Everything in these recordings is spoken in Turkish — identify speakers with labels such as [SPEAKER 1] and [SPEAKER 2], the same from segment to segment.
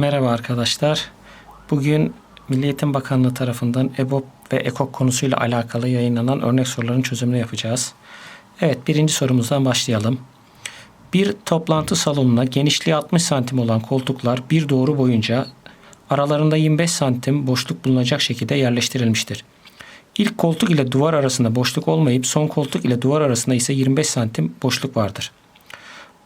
[SPEAKER 1] Merhaba arkadaşlar. Bugün Milli Eğitim Bakanlığı tarafından EBOB ve EKOK konusuyla alakalı yayınlanan örnek soruların çözümünü yapacağız. Evet birinci sorumuzdan başlayalım. Bir toplantı salonuna genişliği 60 santim olan koltuklar bir doğru boyunca aralarında 25 santim boşluk bulunacak şekilde yerleştirilmiştir. İlk koltuk ile duvar arasında boşluk olmayıp son koltuk ile duvar arasında ise 25 santim boşluk vardır.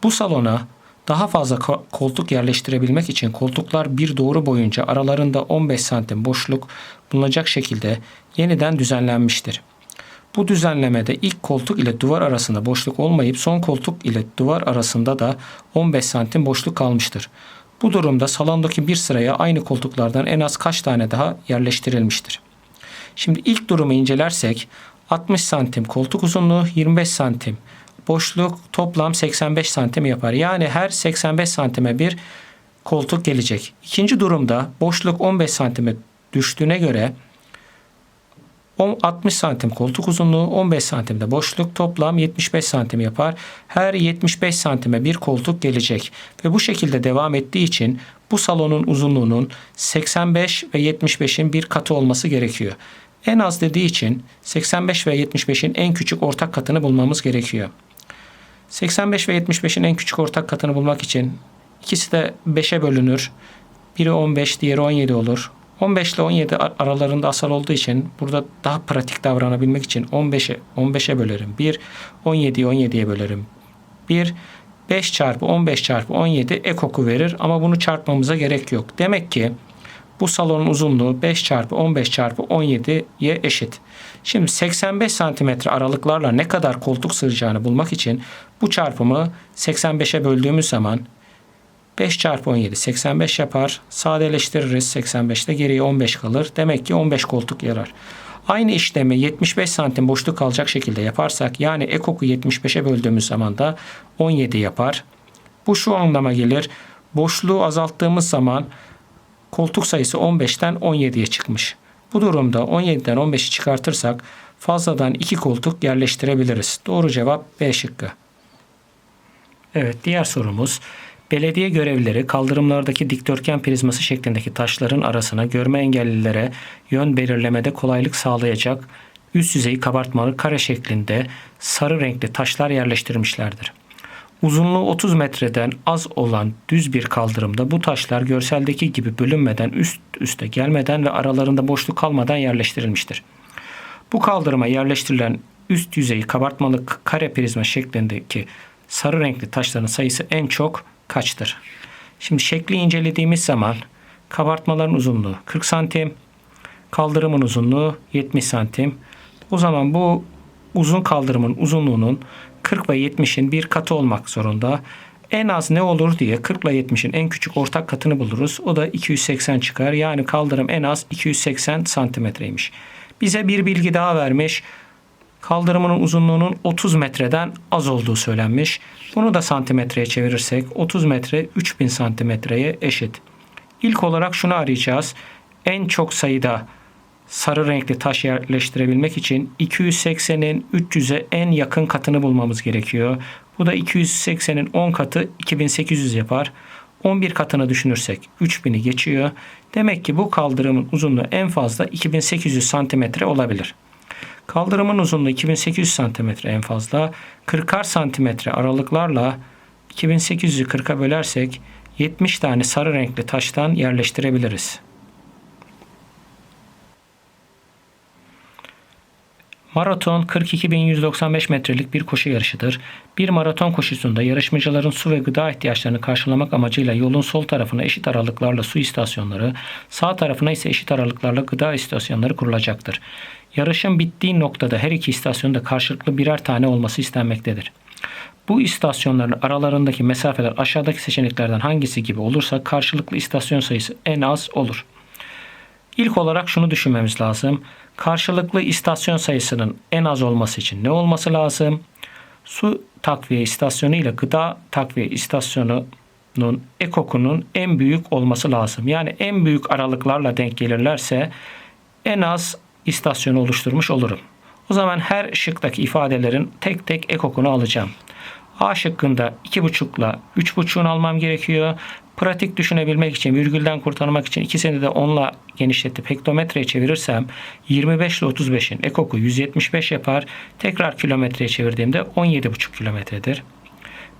[SPEAKER 1] Bu salona daha fazla ko- koltuk yerleştirebilmek için koltuklar bir doğru boyunca aralarında 15 santim boşluk bulunacak şekilde yeniden düzenlenmiştir. Bu düzenlemede ilk koltuk ile duvar arasında boşluk olmayıp son koltuk ile duvar arasında da 15 santim boşluk kalmıştır. Bu durumda salondaki bir sıraya aynı koltuklardan en az kaç tane daha yerleştirilmiştir? Şimdi ilk durumu incelersek 60 santim koltuk uzunluğu 25 santim boşluk toplam 85 santim yapar. Yani her 85 santime bir koltuk gelecek. İkinci durumda boşluk 15 santime düştüğüne göre 10 60 santim koltuk uzunluğu 15 santimde boşluk toplam 75 santim yapar. Her 75 santime bir koltuk gelecek ve bu şekilde devam ettiği için bu salonun uzunluğunun 85 ve 75'in bir katı olması gerekiyor. En az dediği için 85 ve 75'in en küçük ortak katını bulmamız gerekiyor. 85 ve 75'in en küçük ortak katını bulmak için ikisi de 5'e bölünür. Biri 15, diğeri 17 olur. 15 ile 17 ar- aralarında asal olduğu için burada daha pratik davranabilmek için 15'e 15'e bölerim. 1 17'yi 17'ye bölerim. 1 5 çarpı 15 çarpı 17 ekoku verir ama bunu çarpmamıza gerek yok. Demek ki bu salonun uzunluğu 5 çarpı 15 çarpı 17'ye eşit. Şimdi 85 santimetre aralıklarla ne kadar koltuk sığacağını bulmak için bu çarpımı 85'e böldüğümüz zaman 5 çarpı 17 85 yapar. Sadeleştiririz. 85'te geriye 15 kalır. Demek ki 15 koltuk yarar. Aynı işlemi 75 santim boşluk kalacak şekilde yaparsak yani ekoku 75'e böldüğümüz zaman da 17 yapar. Bu şu anlama gelir. Boşluğu azalttığımız zaman koltuk sayısı 15'ten 17'ye çıkmış. Bu durumda 17'den 15'i çıkartırsak fazladan 2 koltuk yerleştirebiliriz. Doğru cevap B şıkkı. Evet diğer sorumuz. Belediye görevlileri kaldırımlardaki dikdörtgen prizması şeklindeki taşların arasına görme engellilere yön belirlemede kolaylık sağlayacak üst yüzeyi kabartmalı kare şeklinde sarı renkli taşlar yerleştirmişlerdir. Uzunluğu 30 metreden az olan düz bir kaldırımda bu taşlar görseldeki gibi bölünmeden üst üste gelmeden ve aralarında boşluk kalmadan yerleştirilmiştir. Bu kaldırıma yerleştirilen üst yüzeyi kabartmalı kare prizma şeklindeki sarı renkli taşların sayısı en çok kaçtır? Şimdi şekli incelediğimiz zaman kabartmaların uzunluğu 40 santim, kaldırımın uzunluğu 70 santim. O zaman bu uzun kaldırımın uzunluğunun 40 ve 70'in bir katı olmak zorunda. En az ne olur diye 40 ile 70'in en küçük ortak katını buluruz. O da 280 çıkar. Yani kaldırım en az 280 santimetreymiş. Bize bir bilgi daha vermiş. Kaldırımının uzunluğunun 30 metreden az olduğu söylenmiş. Bunu da santimetreye çevirirsek 30 metre 3000 santimetreye eşit. İlk olarak şunu arayacağız. En çok sayıda sarı renkli taş yerleştirebilmek için 280'in 300'e en yakın katını bulmamız gerekiyor. Bu da 280'in 10 katı 2800 yapar. 11 katını düşünürsek 3000'i geçiyor. Demek ki bu kaldırımın uzunluğu en fazla 2800 santimetre olabilir. Kaldırımın uzunluğu 2800 santimetre en fazla. 40'ar santimetre aralıklarla 2800'ü 40'a bölersek 70 tane sarı renkli taştan yerleştirebiliriz. Maraton 42.195 metrelik bir koşu yarışıdır. Bir maraton koşusunda yarışmacıların su ve gıda ihtiyaçlarını karşılamak amacıyla yolun sol tarafına eşit aralıklarla su istasyonları, sağ tarafına ise eşit aralıklarla gıda istasyonları kurulacaktır. Yarışın bittiği noktada her iki istasyonda karşılıklı birer tane olması istenmektedir. Bu istasyonların aralarındaki mesafeler aşağıdaki seçeneklerden hangisi gibi olursa karşılıklı istasyon sayısı en az olur. İlk olarak şunu düşünmemiz lazım. Karşılıklı istasyon sayısının en az olması için ne olması lazım? Su takviye istasyonu ile gıda takviye istasyonunun ekokunun en büyük olması lazım. Yani en büyük aralıklarla denk gelirlerse en az istasyonu oluşturmuş olurum. O zaman her şıktaki ifadelerin tek tek ekokunu alacağım. A şıkkında 2,5 ile 3,5'unu almam gerekiyor. Pratik düşünebilmek için, virgülden kurtarmak için ikisini de 10'la genişletip hektometreye çevirirsem 25 ile 35'in ekoku 175 yapar. Tekrar kilometreye çevirdiğimde 17,5 kilometredir.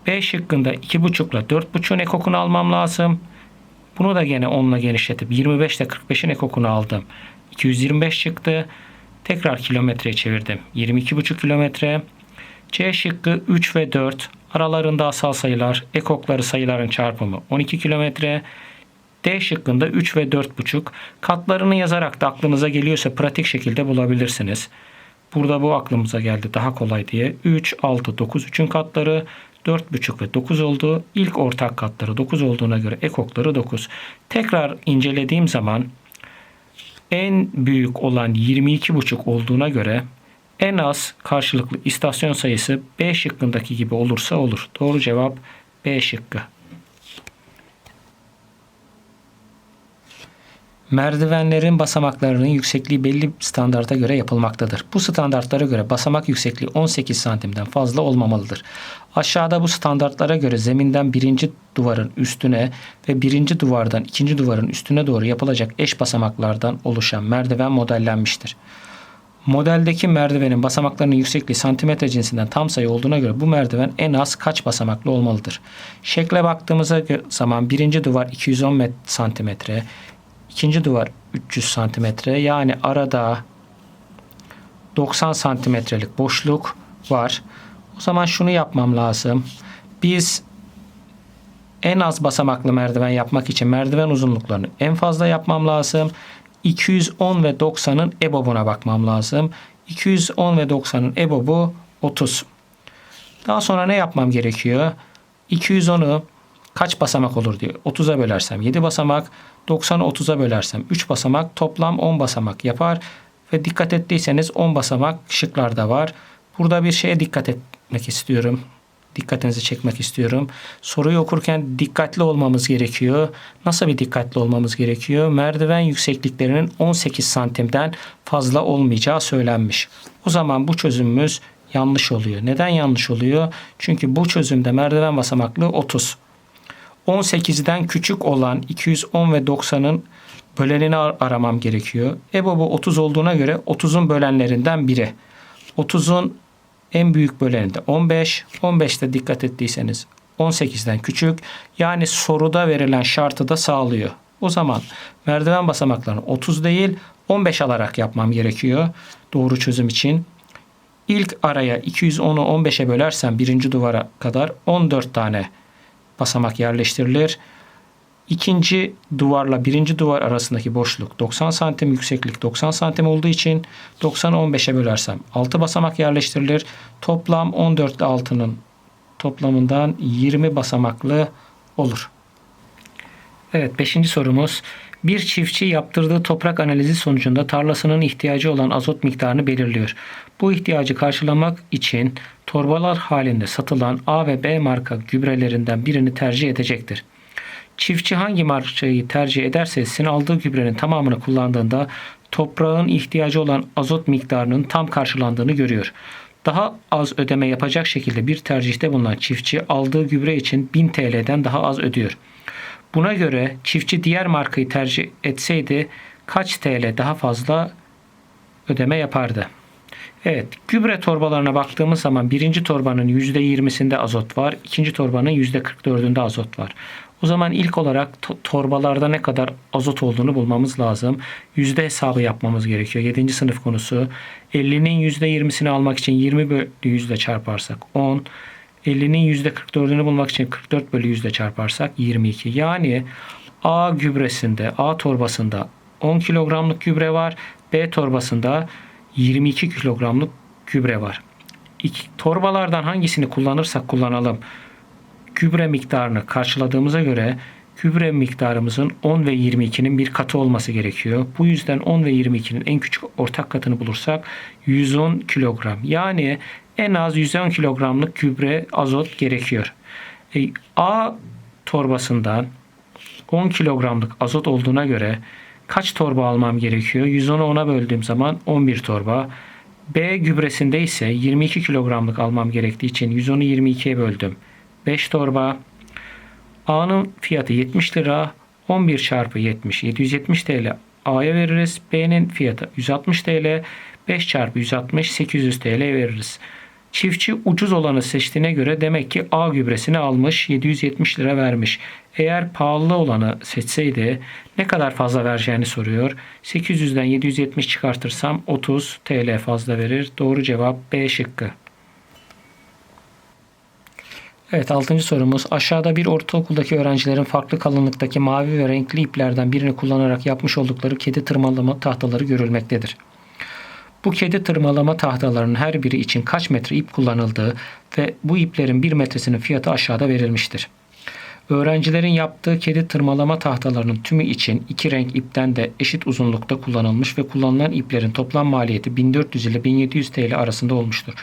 [SPEAKER 1] B şıkkında 2,5 ile 4,5'un ekokunu almam lazım. Bunu da gene 10'la genişletip 25 ile 45'in ekokunu aldım. 225 çıktı. Tekrar kilometreye çevirdim. 22,5 kilometre. C şıkkı 3 ve 4. Aralarında asal sayılar, ekokları sayıların çarpımı 12 kilometre. D şıkkında 3 ve 4,5. Katlarını yazarak da aklınıza geliyorsa pratik şekilde bulabilirsiniz. Burada bu aklımıza geldi daha kolay diye. 3, 6, 9, 3'ün katları 4,5 ve 9 oldu. İlk ortak katları 9 olduğuna göre ekokları 9. Tekrar incelediğim zaman en büyük olan 22,5 olduğuna göre en az karşılıklı istasyon sayısı B şıkkındaki gibi olursa olur. Doğru cevap B şıkkı. Merdivenlerin basamaklarının yüksekliği belli standarta göre yapılmaktadır. Bu standartlara göre basamak yüksekliği 18 santimden fazla olmamalıdır. Aşağıda bu standartlara göre zeminden birinci duvarın üstüne ve birinci duvardan ikinci duvarın üstüne doğru yapılacak eş basamaklardan oluşan merdiven modellenmiştir. Modeldeki merdivenin basamaklarının yüksekliği santimetre cinsinden tam sayı olduğuna göre bu merdiven en az kaç basamaklı olmalıdır? Şekle baktığımızda zaman birinci duvar 210 met- santimetre, ikinci duvar 300 santimetre yani arada 90 santimetrelik boşluk var. O zaman şunu yapmam lazım. Biz en az basamaklı merdiven yapmak için merdiven uzunluklarını en fazla yapmam lazım. 210 ve 90'ın EBOB'una bakmam lazım. 210 ve 90'ın EBOB'u 30. Daha sonra ne yapmam gerekiyor? 210'u kaç basamak olur diyor. 30'a bölersem 7 basamak, 90'ı 30'a bölersem 3 basamak, toplam 10 basamak yapar. Ve dikkat ettiyseniz 10 basamak şıklarda var. Burada bir şeye dikkat etmek istiyorum. Dikkatinizi çekmek istiyorum. Soruyu okurken dikkatli olmamız gerekiyor. Nasıl bir dikkatli olmamız gerekiyor? Merdiven yüksekliklerinin 18 santimden fazla olmayacağı söylenmiş. O zaman bu çözümümüz yanlış oluyor. Neden yanlış oluyor? Çünkü bu çözümde merdiven basamaklığı 30. 18'den küçük olan 210 ve 90'ın bölenini ar- aramam gerekiyor. EBOB'u 30 olduğuna göre 30'un bölenlerinden biri. 30'un en büyük böleni de 15. 15'te dikkat ettiyseniz 18'den küçük. Yani soruda verilen şartı da sağlıyor. O zaman merdiven basamaklarını 30 değil 15 alarak yapmam gerekiyor. Doğru çözüm için. İlk araya 210'u 15'e bölersem birinci duvara kadar 14 tane basamak yerleştirilir. İkinci duvarla birinci duvar arasındaki boşluk 90 santim yükseklik 90 santim olduğu için 90'ı 15'e bölersem 6 basamak yerleştirilir. Toplam 14 ile 6'nın toplamından 20 basamaklı olur. Evet 5. sorumuz. Bir çiftçi yaptırdığı toprak analizi sonucunda tarlasının ihtiyacı olan azot miktarını belirliyor. Bu ihtiyacı karşılamak için torbalar halinde satılan A ve B marka gübrelerinden birini tercih edecektir. Çiftçi hangi markayı tercih ederse etsin aldığı gübrenin tamamını kullandığında toprağın ihtiyacı olan azot miktarının tam karşılandığını görüyor. Daha az ödeme yapacak şekilde bir tercihte bulunan çiftçi aldığı gübre için 1000 TL'den daha az ödüyor. Buna göre çiftçi diğer markayı tercih etseydi kaç TL daha fazla ödeme yapardı? Evet, gübre torbalarına baktığımız zaman birinci torbanın %20'sinde azot var, ikinci torbanın %44'ünde azot var. O zaman ilk olarak to- torbalarda ne kadar azot olduğunu bulmamız lazım. Yüzde hesabı yapmamız gerekiyor. 7. sınıf konusu. 50'nin %20'sini almak için 20 bölü yüzde çarparsak 10. 50'nin %44'ünü bulmak için 44 bölü yüzde çarparsak 22. Yani A gübresinde, A torbasında 10 kilogramlık gübre var. B torbasında 22 kilogramlık gübre var. İki, torbalardan hangisini kullanırsak kullanalım gübre miktarını karşıladığımıza göre gübre miktarımızın 10 ve 22'nin bir katı olması gerekiyor. Bu yüzden 10 ve 22'nin en küçük ortak katını bulursak 110 kilogram. Yani en az 110 kilogramlık gübre azot gerekiyor. E, A torbasından 10 kilogramlık azot olduğuna göre kaç torba almam gerekiyor? 110'u 10'a böldüğüm zaman 11 torba. B gübresinde ise 22 kilogramlık almam gerektiği için 110'u 22'ye böldüm. 5 torba. A'nın fiyatı 70 lira. 11 çarpı 70 770 TL A'ya veririz. B'nin fiyatı 160 TL. 5 çarpı 160 800 TL veririz. Çiftçi ucuz olanı seçtiğine göre demek ki A gübresini almış 770 lira vermiş. Eğer pahalı olanı seçseydi ne kadar fazla vereceğini soruyor. 800'den 770 çıkartırsam 30 TL fazla verir. Doğru cevap B şıkkı. Evet 6. sorumuz. Aşağıda bir ortaokuldaki öğrencilerin farklı kalınlıktaki mavi ve renkli iplerden birini kullanarak yapmış oldukları kedi tırmalama tahtaları görülmektedir. Bu kedi tırmalama tahtalarının her biri için kaç metre ip kullanıldığı ve bu iplerin bir metresinin fiyatı aşağıda verilmiştir. Öğrencilerin yaptığı kedi tırmalama tahtalarının tümü için iki renk ipten de eşit uzunlukta kullanılmış ve kullanılan iplerin toplam maliyeti 1400 ile 1700 TL arasında olmuştur.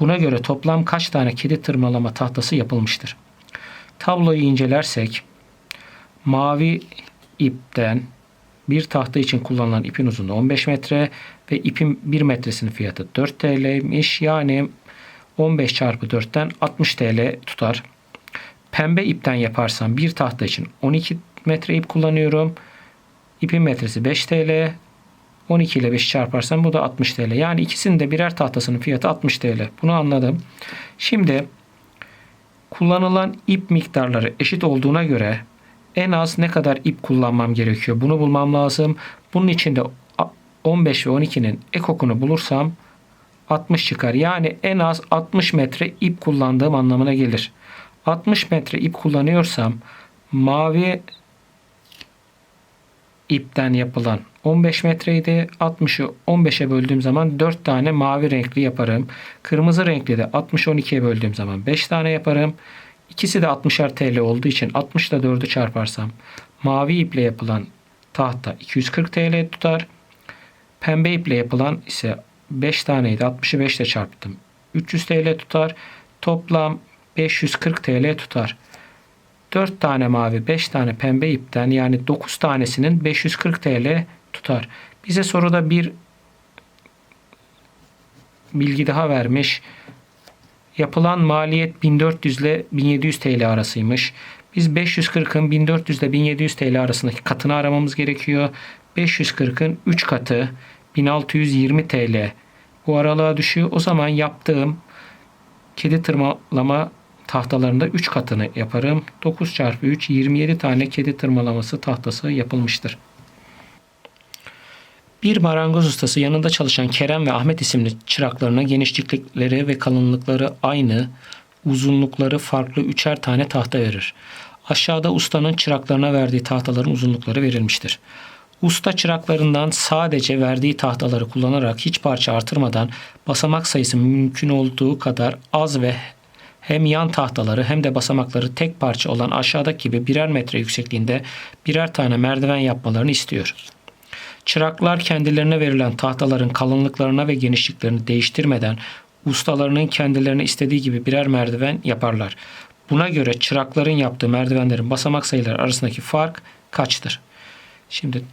[SPEAKER 1] Buna göre toplam kaç tane kedi tırmalama tahtası yapılmıştır? Tabloyu incelersek mavi ipten bir tahta için kullanılan ipin uzunluğu 15 metre ve ipin 1 metresinin fiyatı 4 TL'ymiş. Yani 15 çarpı 4'ten 60 TL tutar. Pembe ipten yaparsam bir tahta için 12 metre ip kullanıyorum. İpin metresi 5 TL. 12 ile 5 çarparsam bu da 60 TL. Yani ikisinin de birer tahtasının fiyatı 60 TL. Bunu anladım. Şimdi kullanılan ip miktarları eşit olduğuna göre en az ne kadar ip kullanmam gerekiyor? Bunu bulmam lazım. Bunun için de 15 ve 12'nin ekokunu bulursam 60 çıkar. Yani en az 60 metre ip kullandığım anlamına gelir. 60 metre ip kullanıyorsam mavi ipten yapılan 15 metreydi. 60'ı 15'e böldüğüm zaman 4 tane mavi renkli yaparım. Kırmızı renkli de 60 12'ye böldüğüm zaman 5 tane yaparım. İkisi de 60'ar TL olduğu için 60 ile 4'ü çarparsam mavi iple yapılan tahta 240 TL tutar. Pembe iple yapılan ise 5 taneydi. 60'ı 5 ile çarptım. 300 TL tutar. Toplam 540 TL tutar. 4 tane mavi, 5 tane pembe ipten yani 9 tanesinin 540 TL tutar. Bize soruda bir bilgi daha vermiş. Yapılan maliyet 1400 ile 1700 TL arasıymış. Biz 540'ın 1400 ile 1700 TL arasındaki katını aramamız gerekiyor. 540'ın 3 katı 1620 TL bu aralığa düşüyor. O zaman yaptığım kedi tırmalama tahtalarında 3 katını yaparım. 9 çarpı 3 27 tane kedi tırmalaması tahtası yapılmıştır. Bir marangoz ustası yanında çalışan Kerem ve Ahmet isimli çıraklarına genişlikleri ve kalınlıkları aynı, uzunlukları farklı üçer tane tahta verir. Aşağıda ustanın çıraklarına verdiği tahtaların uzunlukları verilmiştir. Usta çıraklarından sadece verdiği tahtaları kullanarak hiç parça artırmadan basamak sayısı mümkün olduğu kadar az ve hem yan tahtaları hem de basamakları tek parça olan aşağıdaki gibi birer metre yüksekliğinde birer tane merdiven yapmalarını istiyor. Çıraklar kendilerine verilen tahtaların kalınlıklarına ve genişliklerini değiştirmeden ustalarının kendilerine istediği gibi birer merdiven yaparlar. Buna göre çırakların yaptığı merdivenlerin basamak sayıları arasındaki fark kaçtır? Şimdi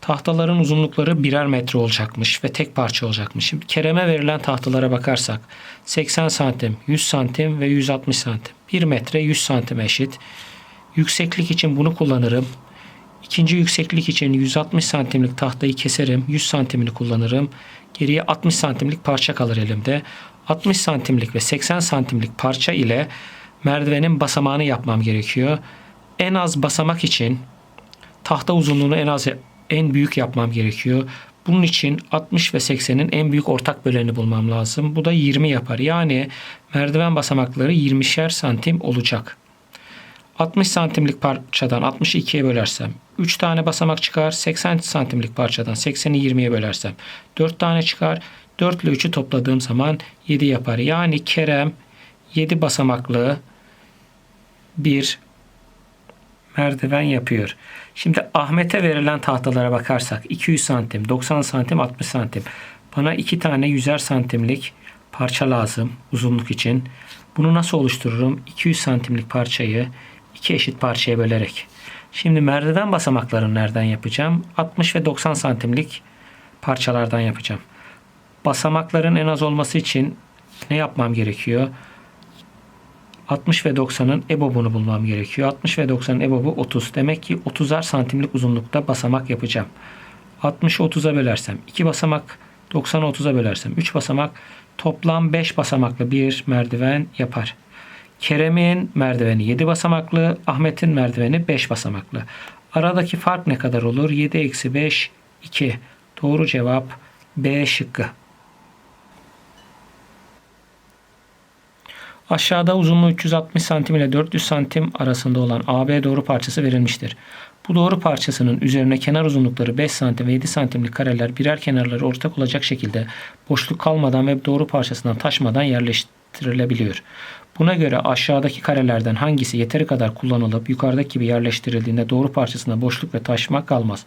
[SPEAKER 1] tahtaların uzunlukları birer metre olacakmış ve tek parça olacakmış. Şimdi Kerem'e verilen tahtalara bakarsak 80 santim, 100 santim ve 160 santim. 1 metre 100 santim eşit. Yükseklik için bunu kullanırım. İkinci yükseklik için 160 santimlik tahtayı keserim. 100 santimini kullanırım. Geriye 60 santimlik parça kalır elimde. 60 santimlik ve 80 santimlik parça ile merdivenin basamağını yapmam gerekiyor. En az basamak için tahta uzunluğunu en az en büyük yapmam gerekiyor. Bunun için 60 ve 80'in en büyük ortak böleni bulmam lazım. Bu da 20 yapar. Yani merdiven basamakları 20'şer santim olacak. 60 santimlik parçadan 62'ye bölersem 3 tane basamak çıkar. 80 santimlik parçadan 80'i 20'ye bölersem 4 tane çıkar. 4 ile 3'ü topladığım zaman 7 yapar. Yani Kerem 7 basamaklı bir merdiven yapıyor. Şimdi Ahmet'e verilen tahtalara bakarsak 200 santim, 90 santim, 60 santim. Bana iki tane 100'er santimlik parça lazım uzunluk için. Bunu nasıl oluştururum? 200 santimlik parçayı iki eşit parçaya bölerek. Şimdi merdiven basamaklarını nereden yapacağım? 60 ve 90 santimlik parçalardan yapacağım. Basamakların en az olması için ne yapmam gerekiyor? 60 ve 90'ın EBOB'unu bulmam gerekiyor. 60 ve 90'ın EBOB'u 30. Demek ki 30'ar santimlik uzunlukta basamak yapacağım. 60'ı 30'a bölersem 2 basamak, 90'ı 30'a bölersem 3 basamak, toplam 5 basamaklı bir merdiven yapar. Kerem'in merdiveni 7 basamaklı, Ahmet'in merdiveni 5 basamaklı. Aradaki fark ne kadar olur? 7 eksi 5, 2. Doğru cevap B şıkkı. Aşağıda uzunluğu 360 cm ile 400 cm arasında olan AB doğru parçası verilmiştir. Bu doğru parçasının üzerine kenar uzunlukları 5 cm ve 7 cm'lik kareler birer kenarları ortak olacak şekilde boşluk kalmadan ve doğru parçasından taşmadan yerleştirilebiliyor. Buna göre aşağıdaki karelerden hangisi yeteri kadar kullanılıp yukarıdaki gibi yerleştirildiğinde doğru parçasında boşluk ve taşma kalmaz.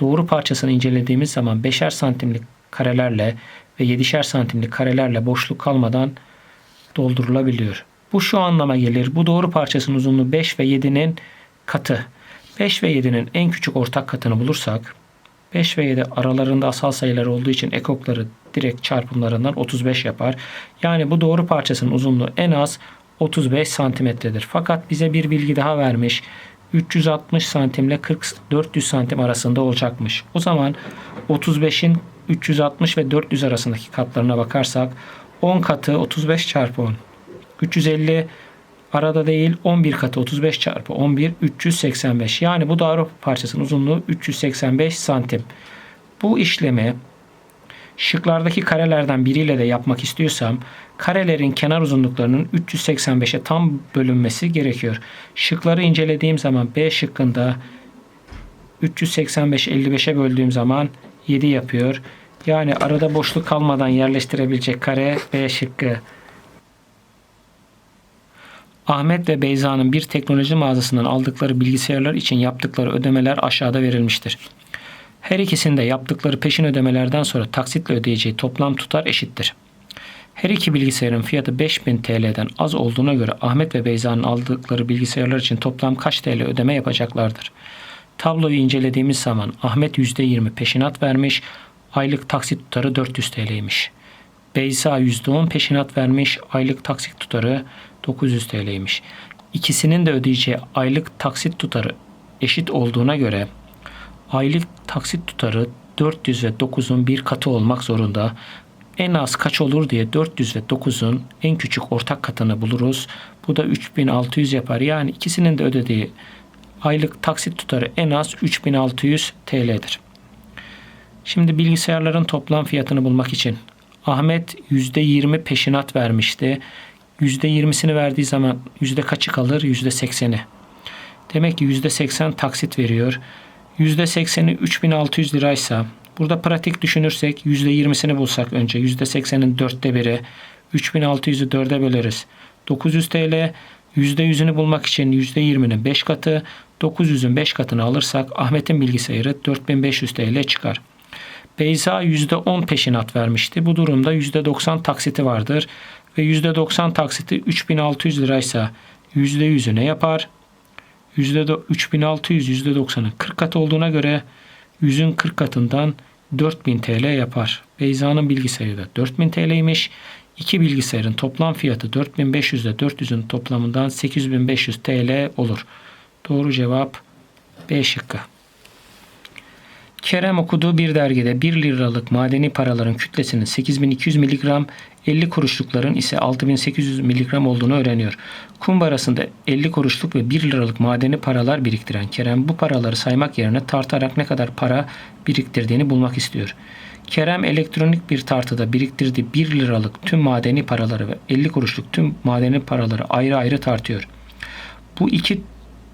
[SPEAKER 1] Doğru parçasını incelediğimiz zaman 5'er santimlik karelerle ve 7'şer santimlik karelerle boşluk kalmadan doldurulabiliyor. Bu şu anlama gelir. Bu doğru parçasının uzunluğu 5 ve 7'nin katı. 5 ve 7'nin en küçük ortak katını bulursak 5 ve 7 aralarında asal sayılar olduğu için ekokları direkt çarpımlarından 35 yapar. Yani bu doğru parçasının uzunluğu en az 35 santimetredir. Fakat bize bir bilgi daha vermiş. 360 santim ile 40 400 santim arasında olacakmış. O zaman 35'in 360 ve 400 arasındaki katlarına bakarsak 10 katı 35 çarpı 10. 350 arada değil 11 katı 35 çarpı 11 385. Yani bu doğru parçasının uzunluğu 385 santim. Bu işlemi şıklardaki karelerden biriyle de yapmak istiyorsam karelerin kenar uzunluklarının 385'e tam bölünmesi gerekiyor. Şıkları incelediğim zaman B şıkkında 385 55'e böldüğüm zaman 7 yapıyor. Yani arada boşluk kalmadan yerleştirebilecek kare B şıkkı. Ahmet ve Beyza'nın bir teknoloji mağazasından aldıkları bilgisayarlar için yaptıkları ödemeler aşağıda verilmiştir. Her ikisinde yaptıkları peşin ödemelerden sonra taksitle ödeyeceği toplam tutar eşittir. Her iki bilgisayarın fiyatı 5000 TL'den az olduğuna göre Ahmet ve Beyza'nın aldıkları bilgisayarlar için toplam kaç TL ödeme yapacaklardır? Tabloyu incelediğimiz zaman Ahmet %20 peşinat vermiş, aylık taksit tutarı 400 TL'ymiş. Beyza %10 peşinat vermiş, aylık taksit tutarı 900 TL'ymiş. İkisinin de ödeyeceği aylık taksit tutarı eşit olduğuna göre aylık taksit tutarı 400 ve 9'un bir katı olmak zorunda. En az kaç olur diye 400 ve 9'un en küçük ortak katını buluruz. Bu da 3600 yapar. Yani ikisinin de ödediği aylık taksit tutarı en az 3600 TL'dir. Şimdi bilgisayarların toplam fiyatını bulmak için Ahmet %20 peşinat vermişti. %20'sini verdiği zaman yüzde kaçı kalır? %80'i. Demek ki %80 taksit veriyor. %80'i 3600 liraysa burada pratik düşünürsek %20'sini bulsak önce %80'in dörtte biri 3600'ü dörde böleriz. 900 TL %100'ünü bulmak için %20'nin 5 katı 900'ün 5 katını alırsak Ahmet'in bilgisayarı 4500 TL çıkar. Beyza %10 peşinat vermişti. Bu durumda %90 taksiti vardır. Ve %90 taksiti 3600 liraysa %100'ü ne yapar? %3600 %90'ın 40 kat olduğuna göre 100'ün 40 katından 4000 TL yapar. Beyza'nın bilgisayarı da 4000 TL'ymiş. İki bilgisayarın toplam fiyatı 4500 ile 400'ün toplamından 8500 TL olur. Doğru cevap B şıkkı. Kerem okuduğu bir dergide 1 liralık madeni paraların kütlesinin 8200 mg, 50 kuruşlukların ise 6800 mg olduğunu öğreniyor. Kumbarasında 50 kuruşluk ve 1 liralık madeni paralar biriktiren Kerem bu paraları saymak yerine tartarak ne kadar para biriktirdiğini bulmak istiyor. Kerem elektronik bir tartıda biriktirdiği 1 liralık tüm madeni paraları ve 50 kuruşluk tüm madeni paraları ayrı ayrı tartıyor. Bu iki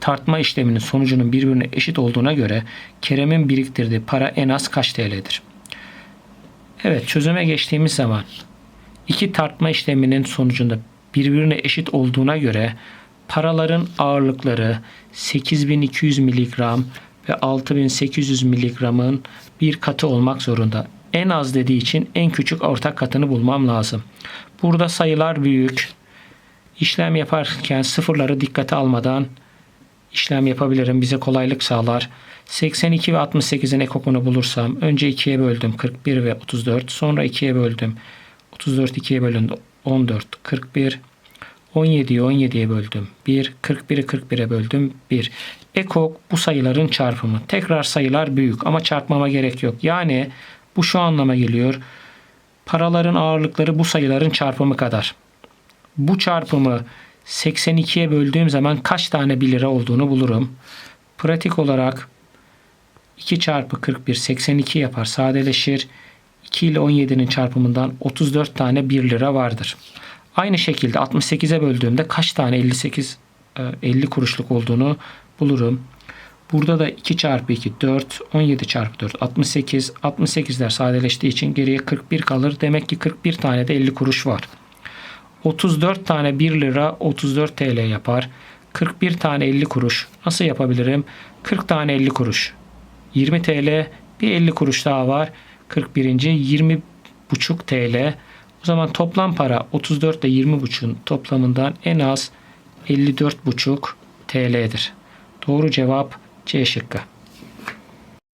[SPEAKER 1] tartma işleminin sonucunun birbirine eşit olduğuna göre Kerem'in biriktirdiği para en az kaç TL'dir? Evet çözüme geçtiğimiz zaman iki tartma işleminin sonucunda birbirine eşit olduğuna göre paraların ağırlıkları 8200 mg ve 6800 mg'ın bir katı olmak zorunda. En az dediği için en küçük ortak katını bulmam lazım. Burada sayılar büyük. İşlem yaparken sıfırları dikkate almadan işlem yapabilirim. Bize kolaylık sağlar. 82 ve 68'in ekokunu bulursam önce 2'ye böldüm 41 ve 34. Sonra 2'ye böldüm. 34 2'ye bölündü 14 41. 17'yi 17'ye böldüm. 1. 41'i 41'e böldüm. 1. Ekok bu sayıların çarpımı. Tekrar sayılar büyük ama çarpmama gerek yok. Yani bu şu anlama geliyor. Paraların ağırlıkları bu sayıların çarpımı kadar. Bu çarpımı 82'ye böldüğüm zaman kaç tane 1 lira olduğunu bulurum. Pratik olarak 2 çarpı 41 82 yapar sadeleşir. 2 ile 17'nin çarpımından 34 tane 1 lira vardır. Aynı şekilde 68'e böldüğümde kaç tane 58 e, 50 kuruşluk olduğunu bulurum. Burada da 2 çarpı 2 4 17 çarpı 4 68 68'ler sadeleştiği için geriye 41 kalır. Demek ki 41 tane de 50 kuruş var. 34 tane 1 lira 34 TL yapar. 41 tane 50 kuruş. Nasıl yapabilirim? 40 tane 50 kuruş. 20 TL bir 50 kuruş daha var. 41. 20 buçuk TL. O zaman toplam para 34 ile 20 buçuğun toplamından en az 54 buçuk TL'dir. Doğru cevap C şıkkı.